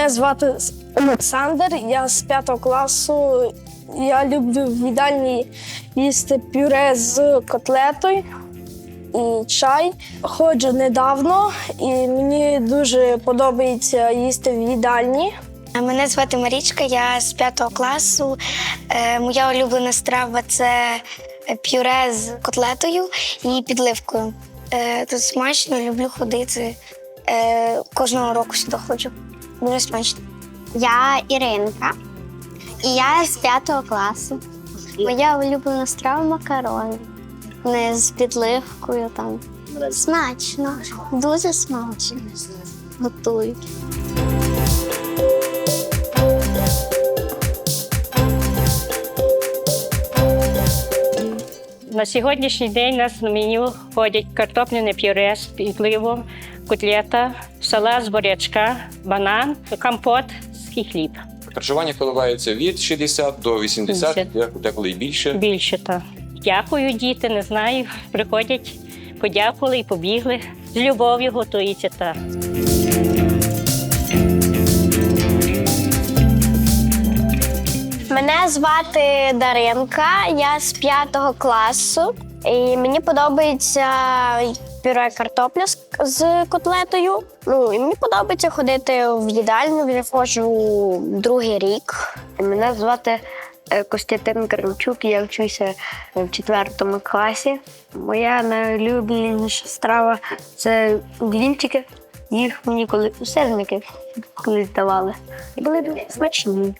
Мене звати Олександр, я з п'ятого класу. Я люблю в їдальні їсти пюре з котлетою і чай. Ходжу недавно, і мені дуже подобається їсти в їдальні. Мене звати Марічка, я з п'ятого класу. Е, Моя улюблена страва це пюре з котлетою і підливкою. Е, Тут смачно, люблю ходити. Е, Кожного року сюди ходжу. Дуже смачно. Я Іринка, і я з п'ятого класу. Моя улюблена страва макарони. Не з підливкою там. Смачно, дуже смачно. Готують. На сьогоднішній день у нас на меню входять картопляне пюре з підливом, котлета, салат з бурячка, банан, компот і хліб. Харчування коливається від 60 до 80, 80. деколи і більше. Більше так. Дякую, діти, не знаю. Приходять, подякували і побігли. З любов'ю готується так. Мене звати Даринка, я з п'ятого класу. І мені подобається пюре картопля з, котлетою. Ну і мені подобається ходити в їдальню. Вже ходжу другий рік. Мене звати е, Костянтин Карамчук, я вчуся в четвертому класі. Моя найулюбленіша страва це блінчики. Їх мені коли сирники колись давали. Були смачні.